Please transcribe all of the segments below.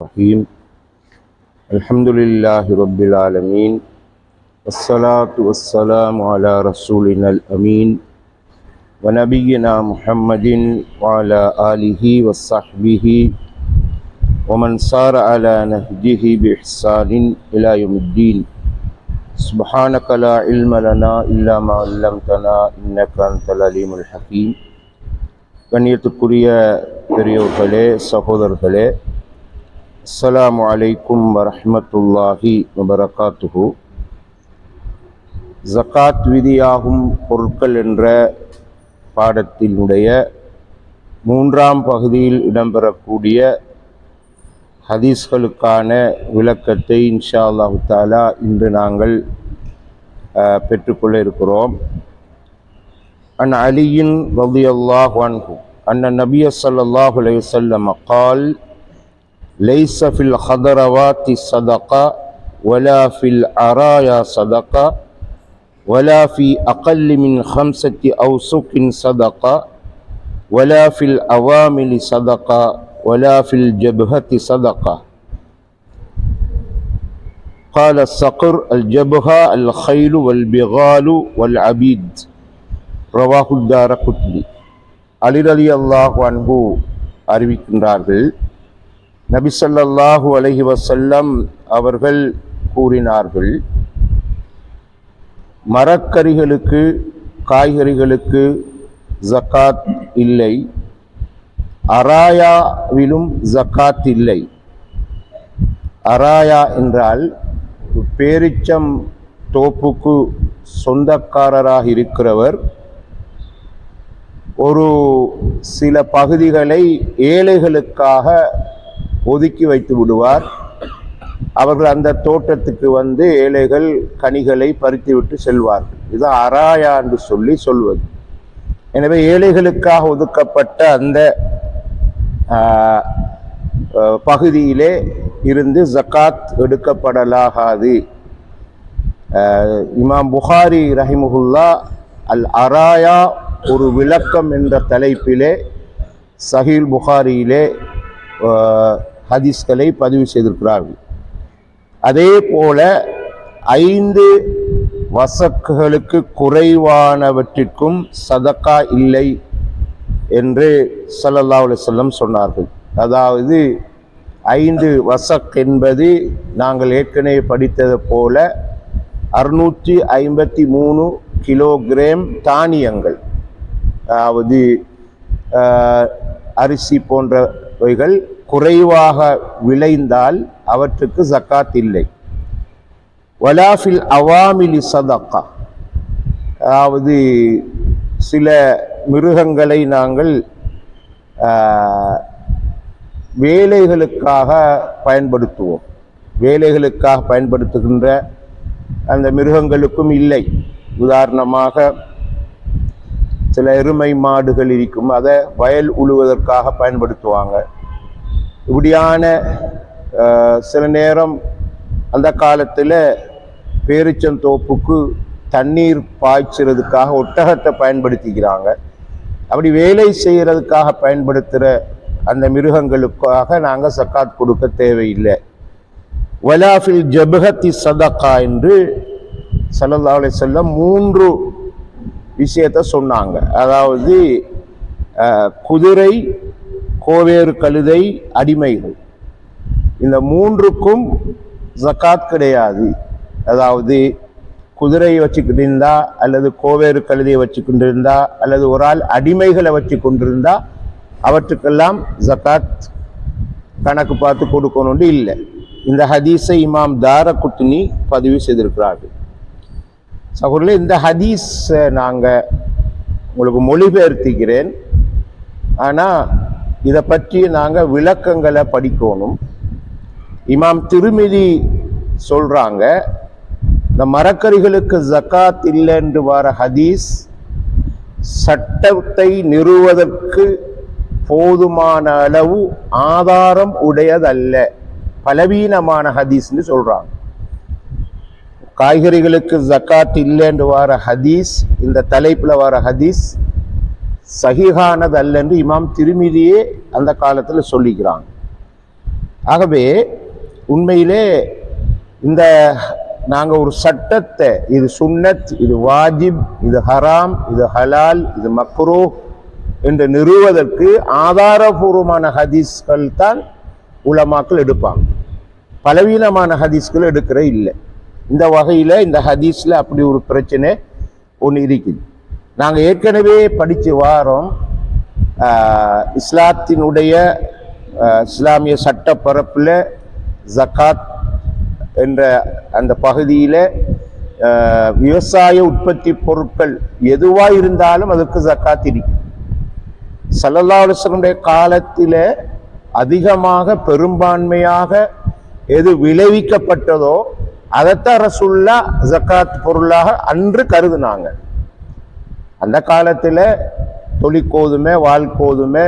الرحيم الحمد لله رب العالمين والصلاة والسلام على رسولنا الأمين ونبينا محمد وعلى آله وصحبه ومن سار على نهجه بإحسان إلى يوم الدين سبحانك لا علم لنا إلا ما علمتنا إنك أنت العليم الحكيم கண்ணியத்துக்குரிய பெரியோர்களே சகோதரர்களே அஸ்ஸலாமு அலைக்கும் வரஹ்மத்துல்லாஹி வபரகாத்துஹு ஜகாத் விதியாகும் பொருட்கள் என்ற பாடத்தினுடைய மூன்றாம் பகுதியில் இடம்பெறக்கூடிய ஹதீஸ்களுக்கான விளக்கத்தை இன்ஷா அல்லாஹு தாலா இன்று நாங்கள் அஹ், பெற்றுக்கொள்ள இருக்கிறோம் عن علي رضي الله عنه أن النبي صلى الله عليه وسلم قال ليس في الخضروات صدقة ولا في العرايا صدقة ولا في أقل من خمسة أوسق صدقة ولا في الأوامل صدقة ولا في الجبهة صدقة قال الصقر الجبهة الخيل والبغال والعبيد ரவாஹுத்தார குத்லி அலிரலி அல்லாஹு அன்பு அறிவிக்கின்றார்கள் நபிசல்லாஹு அலஹி வசல்லம் அவர்கள் கூறினார்கள் மரக்கறிகளுக்கு காய்கறிகளுக்கு ஜக்காத் இல்லை அராயாவிலும் ஜக்காத் இல்லை. அராயா என்றால் பேரிச்சம் தோப்புக்கு சொந்தக்காரராக இருக்கிறவர் ஒரு சில பகுதிகளை ஏழைகளுக்காக ஒதுக்கி வைத்து விடுவார். அவர்கள் அந்த தோட்டத்துக்கு வந்து ஏழைகள் கனிகளை பறித்துவிட்டு செல்வார்கள். இது அராயா என்று சொல்லி சொல்வது. எனவே ஏழைகளுக்காக ஒதுக்கப்பட்ட அந்த பகுதியிலே இருந்து ஜக்காத் எடுக்கப்படலாகாது. இமாம் புகாரி ரஹிமுகுல்லா அல் அராயா ஒரு விளக்கம் என்ற தலைப்பிலே சஹீல் புகாரியிலே ஹதீஸ்களை பதிவு செய்திருக்கிறார்கள். அதே போல ஐந்து வசக்குகளுக்கு குறைவானவற்றிற்கும் சதக்கா இல்லை என்று சல்லல்லா செல்லம் சொன்னார்கள். அதாவது ஐந்து வசக் என்பது நாங்கள் ஏற்கனவே படித்தது போல அறுநூற்றி ஐம்பத்தி மூணு கிலோகிராம் தானியங்கள் அதாவது அரிசி போன்றவைகள் குறைவாக விளைந்தால் அவற்றுக்கு ஜக்காத் இல்லை. வலாஃபில் அவாமிலி சதக்கா. அதாவது சில மிருகங்களை நாங்கள் வேலைகளுக்காக பயன்படுத்துவோம். வேலைகளுக்காக பயன்படுத்துகின்ற அந்த மிருகங்களுக்கும் இல்லை. உதாரணமாக சில எருமை மாடுகள் இருக்கும் அதை வயல் உழுவதற்காக பயன்படுத்துவாங்க. இப்படியான சில நேரம் அந்த காலத்தில் பேரிச்சந்தோப்புக்கு தண்ணீர் பாய்ச்சுறதுக்காக ஒட்டகத்தை பயன்படுத்திக்கிறாங்க. அப்படி வேலை செய்கிறதுக்காக பயன்படுத்துகிற அந்த மிருகங்களுக்காக நாங்கள் சக்காத் கொடுக்க தேவையில்லை. வலாஃபில் ஜபகத்தி சதக்கா என்று ஸல்லல்லாஹு அலைஹி மூன்று விஷயத்தை சொன்னாங்க. அதாவது குதிரை கோவேறு கழுதை அடிமைகள். இந்த மூன்றுக்கும் ஜக்காத் கிடையாது. அதாவது குதிரையை வச்சுக்கிட்டு இருந்தா அல்லது கோவேறு கழுதையை வச்சுக்கிட்டு இருந்தா அல்லது ஒரு ஆள் அடிமைகளை வச்சு கொண்டிருந்தா அவற்றுக்கெல்லாம் ஜக்காத் கணக்கு பார்த்து கொடுக்கணும்னு இல்லை. இந்த ஹதீஸை இமாம் தாரகுத்னி பதிவு செய்திருக்கிறார்கள். சகோதரர்களே இந்த ஹதீஸை நாங்கள் உங்களுக்கு மொழிபெயர்த்திக்கிறேன் ஆனால் இதை பற்றி நாங்கள் விளக்கங்களை படிக்கணும். இமாம் திருமிதி சொல்கிறாங்க இந்த மரக்கறிகளுக்கு ஜக்காத் இல்லை என்று வர ஹதீஸ் சட்டத்தை நிறுவதற்கு போதுமான அளவு ஆதாரம் உடையதல்ல. பலவீனமான ஹதீஸ்னு சொல்கிறாங்க காய்கறிகளுக்கு ஜக்காத் இல்லை என்று வர ஹதீஸ் இந்த தலைப்பில் வர ஹதீஸ் சகிகானது அல்ல என்று இமாம் திருமிதியே அந்த காலத்தில் சொல்லிக்கிறாங்க. ஆகவே உண்மையிலே இந்த நாங்கள் ஒரு சட்டத்தை இது சுன்னத் இது வாஜிப் இது ஹராம் இது ஹலால் இது மக்ரோ என்று நிறுவதற்கு ஆதாரபூர்வமான ஹதீஸ்கள் தான் உலமாக்கள் எடுப்பாங்க. பலவீனமான ஹதீஸ்கள் எடுக்கிற இல்லை. இந்த வகையில் இந்த ஹதீஸில் அப்படி ஒரு பிரச்சனை ஒன்று இருக்குது. நாங்கள் ஏற்கனவே படித்து வாரோம் இஸ்லாத்தினுடைய இஸ்லாமிய சட்டப்பரப்பில் ஜக்காத் என்ற அந்த பகுதியில் விவசாய உற்பத்தி பொருட்கள் எதுவாக இருந்தாலும் அதுக்கு ஜக்காத் இருக்கு. சல்லல்லாஹு காலத்தில் அதிகமாக பெரும்பான்மையாக எது விளைவிக்கப்பட்டதோ அதைத்தான் ரசுல்லா ஜக்காத் பொருளாக அன்று கருதுனாங்க. அந்த காலத்தில் தொழிற்கோதுமை வால்கோதுமை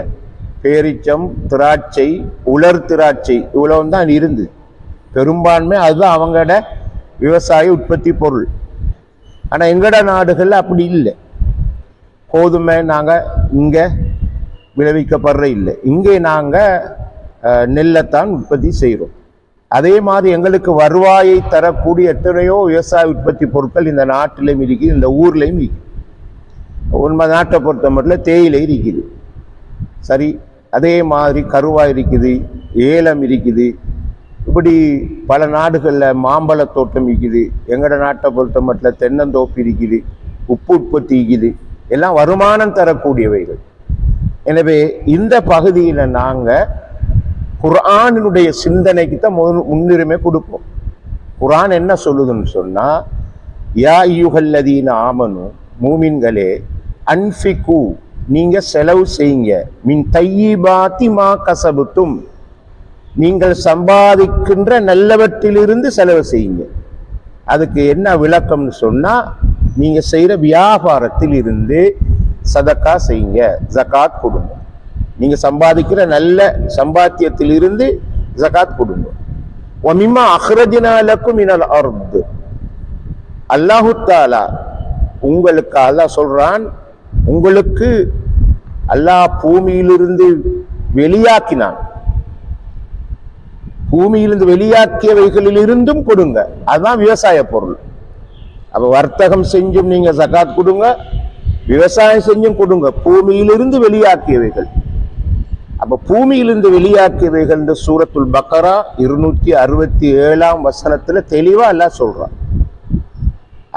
பேரிச்சம் திராட்சை உலர் திராட்சை இவ்வளவு தான் இருந்து பெரும்பான்மை அதுதான் அவங்களோட விவசாய உற்பத்தி பொருள். ஆனால் எங்கட நாடுகளில் அப்படி இல்லை. கோதுமை நாங்கள் இங்கே விளைவிக்கப்படுற இல்லை. இங்கே நாங்கள் நெல்லைத்தான் உற்பத்தி செய்கிறோம் அதே மாதிரி எங்களுக்கு வருவாயை தரக்கூடிய எத்தனையோ விவசாய உற்பத்தி பொருட்கள் இந்த நாட்டிலையும் இருக்குது இந்த ஊர்லேயும் இருக்குது. உண்மை நாட்டை பொறுத்த மட்டும் தேயிலை இருக்குது. சரி அதே மாதிரி கருவாய் இருக்குது ஏலம் இருக்குது. இப்படி பல நாடுகளில் மாம்பழ தோட்டம் இருக்குது. எங்களோட நாட்டை பொறுத்த மட்டும் தென்னந்தோப்பு இருக்குது உப்பு உற்பத்தி இருக்குது. எல்லாம் வருமானம் தரக்கூடியவைகள். எனவே இந்த பகுதியில் நாங்கள் குரானினுடைய சிந்தனைக்கு தான் முதல் முன்னுரிமை கொடுப்போம். குரான் என்ன சொல்லுதுன்னு சொன்னால் யா யுகல்லதீன ஆமனு மூமின்களே அன்ஃபிகு நீங்க செலவு செய்யுங்க. மின் தையிபாத்தி மா கசபுத்தும். நீங்கள் சம்பாதிக்கின்ற நல்லவற்றிலிருந்து செலவு செய்யுங்க. அதுக்கு என்ன விளக்கம்னு சொன்னா நீங்க செய்யற வியாபாரத்தில் இருந்து சதக்கா செய்யுங்க. ஜகாத் கொடுங்க. நீங்க சம்பாதிக்கிற நல்ல சம்பாத்தியத்தில் இருந்து ஜகாத் கொடுங்க ஒமிமா அஹ்ரஜினாலக்கும் இனல் அர்து. அல்லாஹு தாலா உங்களுக்கு அல்லாஹ் சொல்றான் உங்களுக்கு அல்லாஹ் பூமியிலிருந்து வெளியாக்கினான். பூமியிலிருந்து வெளியாக்கியவைகளில் இருந்தும் கொடுங்க. அதுதான் விவசாய பொருள். அப்ப வர்த்தகம் செஞ்சும் நீங்க சகாத் கொடுங்க விவசாயம் செஞ்சும் கொடுங்க. பூமியிலிருந்து வெளியாக்கியவைகள். அப்ப பூமியிலிருந்து வெளியாக்கியவைகள் இந்த சூரத்துல் பக்கரா இருநூத்தி அறுபத்தி ஏழாம் வசனத்துல தெளிவா எல்லாம் சொல்றான்.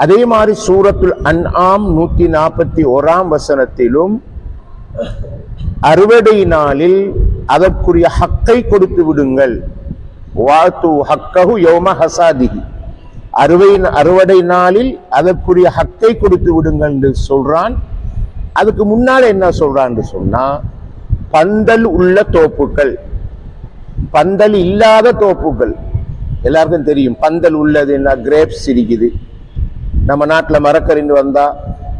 அதே மாதிரி சூரத்துல் அன்ஆம் நூத்தி நாற்பத்தி ஓராம் வசனத்திலும் அறுவடை நாளில் அதற்குரிய ஹக்கை கொடுத்து விடுங்கள். வாத்து ஹக்கஹு யோம ஹசாதிகி அறுவை அறுவடை நாளில் அதற்குரிய ஹக்கை கொடுத்து விடுங்கள் என்று சொல்றான். அதுக்கு முன்னால் என்ன சொல்றான்னு சொன்னா பந்தல் உள்ள தோப்புகள். பந்தல் இல்லாத தோப்புகள். எல்லாருக்கும் தெரியும் பந்தல் உள்ளது என்ன கிரேப்ஸ் இருக்குது நம்ம நாட்டில் மரக்கறிந்து வந்தா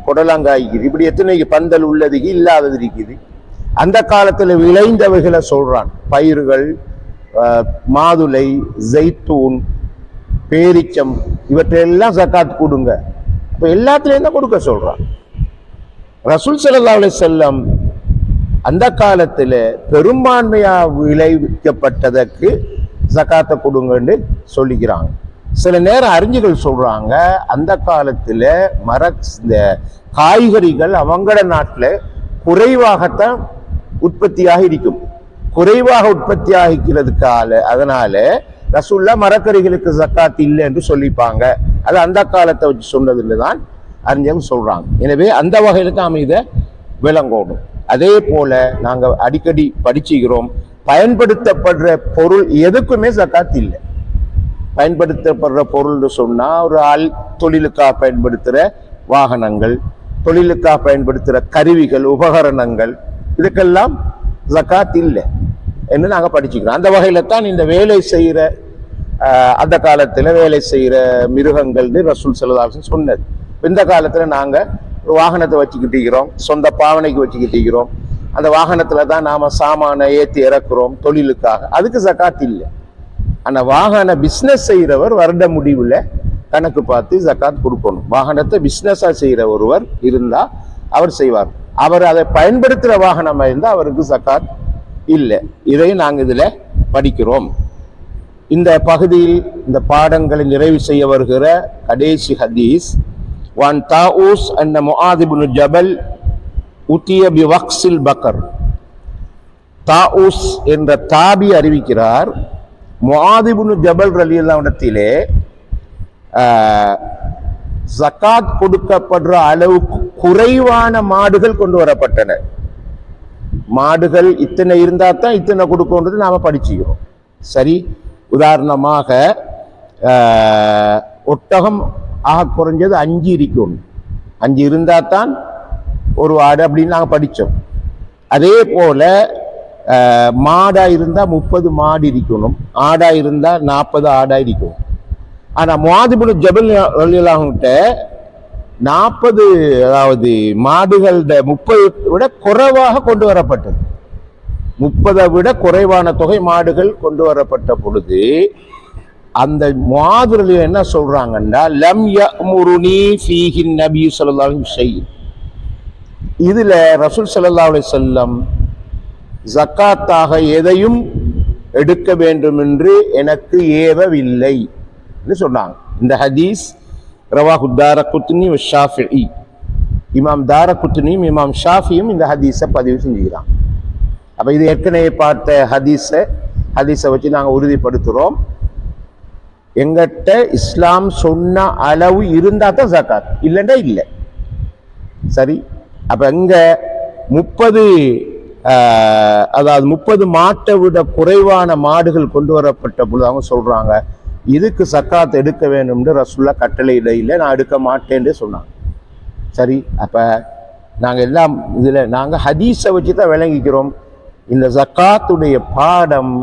புடலங்காய்க்குது இப்படி எத்தனை பந்தல் உள்ளது இல்லாதது இருக்குது. அந்த காலத்துல விளைந்தவைகளை சொல்கிறான் பயிர்கள் அஹ், மாதுளை ஜெய்த்தூன் பேரிச்சம் இவற்றையெல்லாம் ஜக்காத் கொடுங்க. இப்போ எல்லாத்துலேயும் தான் கொடுக்க சொல்கிறான் ரசூல் ஸல்லல்லாஹு செல்லம் அந்த காலத்துல பெரும்பான்மையாக விளைவிக்கப்பட்டதற்கு ஜக்காத்தை கொடுங்கன்னு சொல்லிக்கிறாங்க. சில நேரம் அறிஞர்கள் சொல்கிறாங்க அந்த காலத்தில் மர இந்த காய்கறிகள் அவங்கள நாட்டில் குறைவாகத்தான் உற்பத்தியாக இருக்கும். குறைவாக உற்பத்தி ஆகிக்கிறதுக்கால அதனால ரசுல்லா மரக்கறிகளுக்கு ஜக்காத் இல்லை என்று சொல்லிப்பாங்க. அது அந்த காலத்தை வச்சு சொன்னதுன்னு தான் அறிஞர்கள் சொல்கிறாங்க எனவே அந்த வகையில் தான் இதை விளங்கணும் அதே போல நாங்கள் அடிக்கடி படிச்சுக்கிறோம் பயன்படுத்தப்படுற பொருள் எதுக்குமே ஜக்காத் இல்லை. பயன்படுத்தப்படுற பொருள்னு சொன்னால் ஒரு ஆள் தொழிலுக்காக பயன்படுத்துகிற வாகனங்கள் தொழிலுக்காக பயன்படுத்துகிற கருவிகள் உபகரணங்கள் இதுக்கெல்லாம் ஜக்காத் இல்லை என்று நாங்கள் படிச்சுக்கிறோம். அந்த வகையில் தான் இந்த வேலை செய்கிற அந்த காலத்தில் வேலை செய்கிற மிருகங்கள்னு ரசூல் செல்லதாசன் சொன்னது. இந்த காலத்தில் நாங்கள் ஒரு வாகனத்தை வச்சுக்கிட்டிருக்கிறோம் சொந்த பாவனைக்கு வச்சுக்கிட்டிருக்கிறோம். அந்த வாகனத்தில் தான் நாம் சாமானை ஏற்றி இறக்குறோம் தொழிலுக்காக. அதுக்கு ஜக்காத் இல்லை. அந்த வாகன பிஸ்னஸ் செய்கிறவர் வருட முடிவில் கணக்கு பார்த்து ஜக்காத் கொடுக்கணும். வாகனத்தை பிஸ்னஸாக செய்கிற ஒருவர் இருந்தால் அவர் செய்வார். அவர் அதை பயன்படுத்துகிற வாகனமாக இருந்தால் அவருக்கு ஜக்காத் இல்லை. இதையும் நாங்கள் இதில் படிக்கிறோம். இந்த பகுதியில் இந்த பாடங்களை நிறைவு செய்ய வருகிற கடைசி ஹதீஸ் வான் தாவூஸ் அன்ன முஆதிபுன் ஜபல் உத்திய பி வக்ஸில் பக்கர். தாவூஸ் என்ற தாபி அறிவிக்கிறார். முஆதிபுன் ஜபல் ரலியல்லாஹுடத்திலே ஜக்காத் கொடுக்கப்படுற அளவுக்கு குறைவான மாடுகள் கொண்டு வரப்பட்டன. மாடுகள் இத்தனை இருந்தா தான் இத்தனை கொடுக்கன்றது நாம படிச்சுக்கிறோம். சரி உதாரணமாக ஒட்டகம் ஆக குறைஞ்சது அஞ்சு இருக்கும். அஞ்சு இருந்தா தான் ஒரு ஆடு அப்படின்னு நாங்கள் படித்தோம் அதே போல மாடா இருந்தால் முப்பது மாடு இருக்கணும் ஆடா இருந்தால் நாற்பது ஆடா இருக்கணும் ஆனால் மாதிபுல ஜபல் கிட்ட நாற்பது அதாவது மாடுகளோட முப்பது விட குறைவாக கொண்டு வரப்பட்டது. முப்பதை விட குறைவான தொகை மாடுகள் கொண்டு வரப்பட்ட பொழுது அந்த மாதிரி என்ன சொல்றாங்கன்னா லம் யமுருனி ஃபீஹின் நபி ஸல்லல்லாஹு அலைஹி இதுல ரசூல் ஸல்லல்லாஹு அலைஹி வஸல்லம் ஜக்காத்தாக எதையும் எடுக்க வேண்டும் என்று எனக்கு ஏவவில்லை என்று சொன்னாங்க. இந்த ஹதீஸ் ரவாஹு தார குத்னி ஷாஃபி இமாம் தார குத்னியும் இமாம் ஷாஃபியும் இந்த ஹதீஸை பதிவு செஞ்சுக்கிறான் அப்போ இது ஏற்கனவே பார்த்த ஹதீஸை ஹதீஸை வச்சு நாங்கள் உறுதிப்படுத்துகிறோம் எங்கிட்ட இஸ்லாம் சொன்ன அளவு இருந்தால் தான் ஜக்காத் இல்லைன்னா இல்லை. சரி அப்போ எங்கே முப்பது அதாவது முப்பது மாட்டை விட குறைவான மாடுகள் கொண்டு வரப்பட்ட பொழுது அவங்க சொல்கிறாங்க இதுக்கு சக்காத் எடுக்க வேணும்னு ரசுல்லா கட்டளை இடையில நான் எடுக்க மாட்டேன்னு சொன்னாங்க. சரி அப்போ நாங்கள் எல்லாம் இதில் நாங்கள் ஹதீஸை வச்சு தான் விளங்கிக்கிறோம். இந்த ஜக்காத்துடைய பாடம்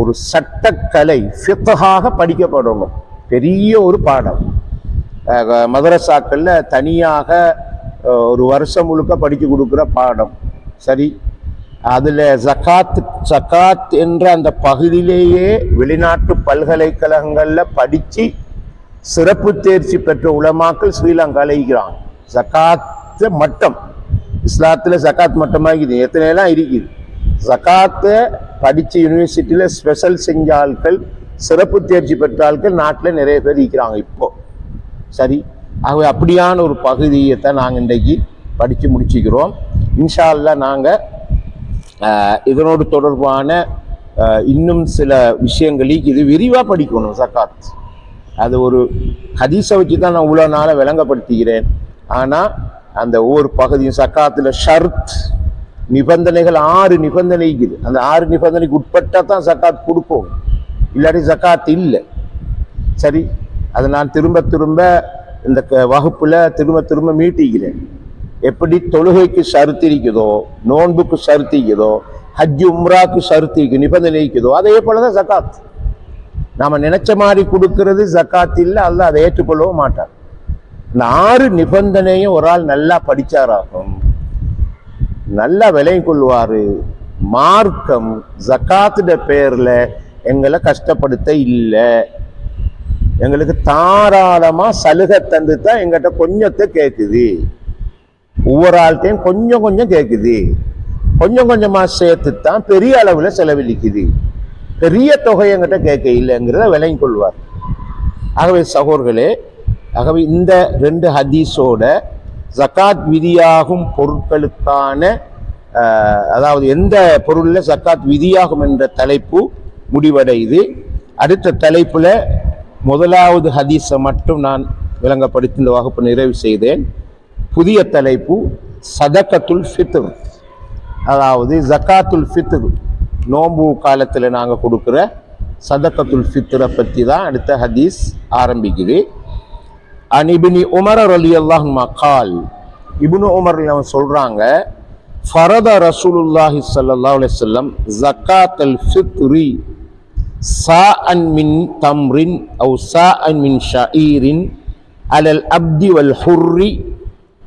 ஒரு சட்டக்கலை ஃபித்ஹாக படிக்கப்படணும். பெரிய ஒரு பாடம். மதரசாக்களில் தனியாக ஒரு வருஷம் முழுக்க படித்து கொடுக்குற பாடம். சரி அதில் ஜக்காத் ஜகாத் என்ற அந்த பகுதியிலேயே வெளிநாட்டு பல்கலைக்கழகங்களில் படித்து சிறப்பு தேர்ச்சி பெற்ற உலமாக்கள் ஸ்ரீலங்கா இருக்கிறாங்க. ஜக்காத்து மட்டம் இஸ்லாத்தில் ஜகாத் மட்டமாக இருக்குது எத்தனை இருக்குது? ஜக்காத்தை படித்த யூனிவர்சிட்டியில் ஸ்பெஷல் செஞ்ச ஆட்கள் சிறப்பு தேர்ச்சி பெற்ற ஆட்கள் நாட்டில் நிறைய பேர் இருக்கிறாங்க இப்போ. சரி ஆகவே அப்படியான ஒரு பகுதியை தான் நாங்கள் இன்றைக்கு படித்து முடிச்சுக்கிறோம். இன்ஷா நாங்கள் இதனோடு தொடர்பான இன்னும் சில விஷயங்களுக்கு இது விரிவாக படிக்கணும் சக்காத் அது ஒரு ஹதீஸை வச்சு தான் நான் இவ்வளோ நாளை விளங்கப்படுத்துகிறேன். ஆனால் அந்த ஒவ்வொரு பகுதியும் சக்காத்தில் ஷர்த் நிபந்தனைகள் ஆறு நிபந்தனை இருக்குது. அந்த ஆறு நிபந்தனைக்கு உட்பட்டால் தான் சக்காத் கொடுப்போம். இல்லாட்டி சக்காத் இல்லை. சரி? அதை நான் திரும்ப திரும்ப இந்த க- திரும்ப திரும்ப மீட்டிக்கிறேன் எப்படி தொழுகைக்கு சருத்து இருக்குதோ நோன்புக்கு சருத்திக்குதோ இருக்குதோ ஹஜ் உம்ராக்கு சருத்து இருக்கு நிபந்தனை இருக்குதோ அதே போலதான் ஜக்காத். நாம் நினைச்ச மாதிரி கொடுக்கறது ஜக்காத் இல்லை அல்ல அதை ஏற்றுக்கொள்ளவும் மாட்டார் இந்த ஆறு நிபந்தனையும் ஒரு ஆள் நல்லா படித்தாராகும் நல்லா விலையும் கொள்வார். மார்க்கம் ஜக்காத்துட பேரில் எங்களை கஷ்டப்படுத்த இல்லை. எங்களுக்கு தாராளமாக சலுகை தந்து தான் எங்கிட்ட கொஞ்சத்தை கேட்குது ஒவ்வொரு ஆள்கிட்டையும் கொஞ்சம் கொஞ்சம் கேட்குது கொஞ்சம் கொஞ்சமாக சேர்த்து தான் பெரிய அளவில் செலவழிக்குது. பெரிய தொகை எங்கிட்ட கேட்க இல்லைங்கிறத விளங்கி கொள்வார். ஆகவே சகோர்களே ஆகவே இந்த ரெண்டு ஹதீஸோட ஜக்காத் விதியாகும் பொருட்களுக்கான அதாவது எந்த பொருளில் ஜக்காத் விதியாகும் என்ற தலைப்பு முடிவடையுது. அடுத்த தலைப்பில் முதலாவது ஹதீஸை மட்டும் நான் விளங்கப்படுத்தி இந்த வகுப்பு நிறைவு செய்தேன். புதிய தலைப்பு சதக்கத்துல் ஃபித்ர். அதாவது ஜக்காத்துல் ஃபித்ர். நோம்பு காலத்தில் நாங்கள் கொடுக்குற சதக்கத்துல் ஃபித்ரை பற்றி தான் அடுத்த ஹதீஸ் ஆரம்பிக்குது. அன் உமர் அலி அல்லாஹ்மா கால் இபுனு உமர் அவன் சொல்கிறாங்க ஃபரத ரசூலுல்லாஹி சல்லா அலைஹி வஸல்லம் ஜக்காத்தல் ஃபித்ரி சாஅன் மின் தம்ரின் அவு சாஅன் மின் ஷஈரின் அலல் அப்தி வல் ஹுர்ரி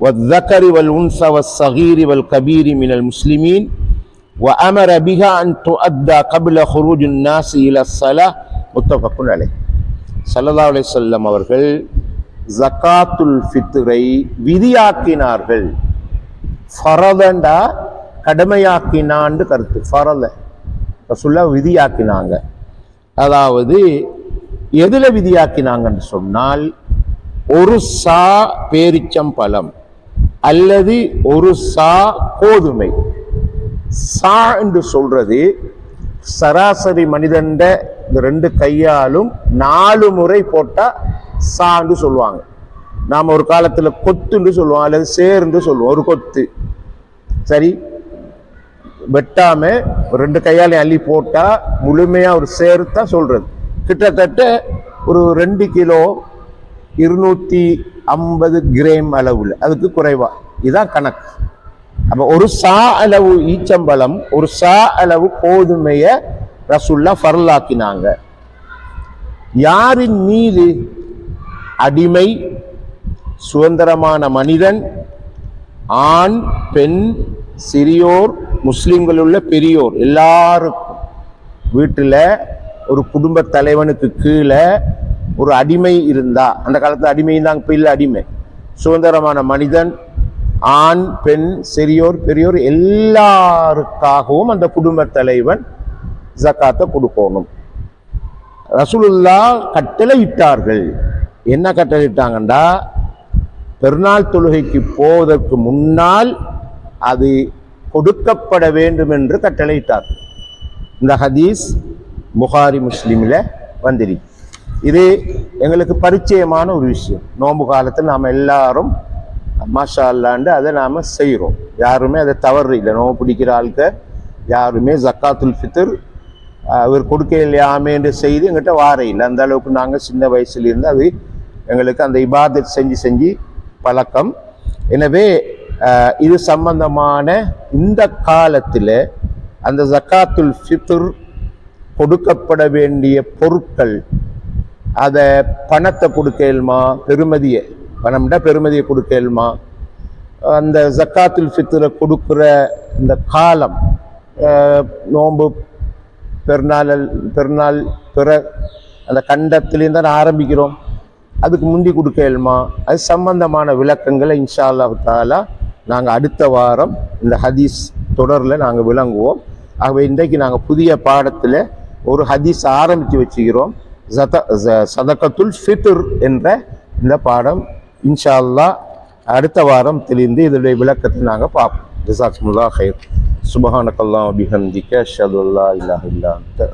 والذكر والأنثى والصغير والكبير من المسلمين وأمر بها أن تؤدى قبل خروج الناس إلى الصلاة متفق عليه ஸல்லல்லாஹு அலைஹி வஸல்லம் அவர்கள் ஜகாத்துல் ஃபித்ரை விதியாக்கினார்கள் ஃபரதண்டா கடமையாக்கினான்னு கருத்து ஃபரத ரசுல்லா விதியாக்கினாங்க அதாவது எதுல விதியாக்கினாங்கன்னு சொன்னால் ஒரு சா பேரிச்சம்பழம் அல்லது ஒரு சா கோதுமை சா என்று சொல்றது சராசரி மனிதன்ட இந்த ரெண்டு கையாலும் நாலு முறை போட்டா சான்னு சொல்லுவாங்க. நாம் ஒரு காலத்தில் கொத்துன்னு சொல்லுவோம் அல்லது சேர்ந்து சொல்லுவோம் ஒரு கொத்து. சரி? வெட்டாம ரெண்டு கையாலையும் அள்ளி போட்டா முழுமையா ஒரு சேர்த்தா சொல்றது. கிட்டத்தட்ட ஒரு ரெண்டு கிலோ இருநூத்தி ஐம்பது கிரேம் அளவில். அதுக்கு குறைவா. இதுதான் கணக்கு. அப்போ ஒரு சா அளவு ஈச்சம்பழம் ஒரு சா அளவு கோதுமையை ரசுல்லா ஃபர்லாக்கினாங்க. யாரின் மீது அடிமை சுதந்திரமான மனிதன் ஆண் பெண் சிறியோர் முஸ்லிம்கள் உள்ள பெரியோர் எல்லாருக்கும் வீட்டில் ஒரு குடும்ப தலைவனுக்கு கீழே ஒரு அடிமை இருந்தா அந்த காலத்தில் அடிமை தான் இப்போ இல்லை அடிமை. சுதந்திரமான மனிதன் ஆண் பெண் சிறியோர் பெரியோர் எல்லாருக்காகவும் அந்த குடும்ப தலைவன் ஜக்காத்தை கொடுக்கணும். ரசூலுல்லா கட்டளை இட்டார்கள் என்ன கட்டளை இட்டாங்கண்டா பெருநாள் தொழுகைக்கு போவதற்கு முன்னால் அது கொடுக்கப்பட வேண்டும் என்று கட்டளையிட்டார் இந்த ஹதீஸ் புகாரி முஸ்லீமில் வந்திருக்கு. இது எங்களுக்கு பரிச்சயமான ஒரு விஷயம். நோன்பு காலத்தில் நாம் எல்லாரும் மாஷா அல்லாண்டு அதை நாம் செய்கிறோம் யாருமே அதை தவறு இல்லை. நோம்பு பிடிக்கிற ஆளுக்க யாருமே ஜக்காத்துல் ஃபித்தர் அவர் கொடுக்க இல்லையாமேன்ற செய்து எங்கிட்ட வார இல்லை. அந்த அளவுக்கு நாங்கள் சின்ன வயசுலேருந்து அது எங்களுக்கு அந்த இபாதத் செஞ்சு செஞ்சு பழக்கம். எனவே இது சம்பந்தமான இந்த காலத்தில் அந்த ஜக்காத்துல் ஃபித்துர் கொடுக்கப்பட வேண்டிய பொருட்கள் அதை பணத்தை கொடுக்கலுமா? பெருமதியை. பணம்டா பெருமதியை கொடுக்கலுமா? அந்த ஜக்காத்துல் ஃபித்திர கொடுக்குற இந்த காலம் நோன்பு பெருநாள் பெருநாள் பிற அந்த கண்டத்துலேயும் தான் ஆரம்பிக்கிறோம். அதுக்கு முந்தி கொடுக்கலுமா? அது சம்பந்தமான விளக்கங்களை இன்ஷா அல்லாஹ் தாலா நாங்கள் அடுத்த வாரம் இந்த ஹதீஸ் தொடரில் நாங்கள் விளங்குவோம். ஆகவே இன்றைக்கு நாங்கள் புதிய பாடத்தில் ஒரு ஹதீஸ் ஆரம்பித்து வச்சுக்கிறோம். ஜத சதகத்துல் ஃபித்ர் என்ற இந்த பாடம் இன்ஷா அல்லாஹ் அடுத்த வாரம் தெளிந்து இதனுடைய விளக்கத்தை நாங்கள் பார்ப்போம். ஜசாக்முல்லா ஹைர் சுபஹானக்கல்லாம் அபிஹந்திக்க ஷதுல்லா அல்லா இல்லாஹ இல்லா அன்த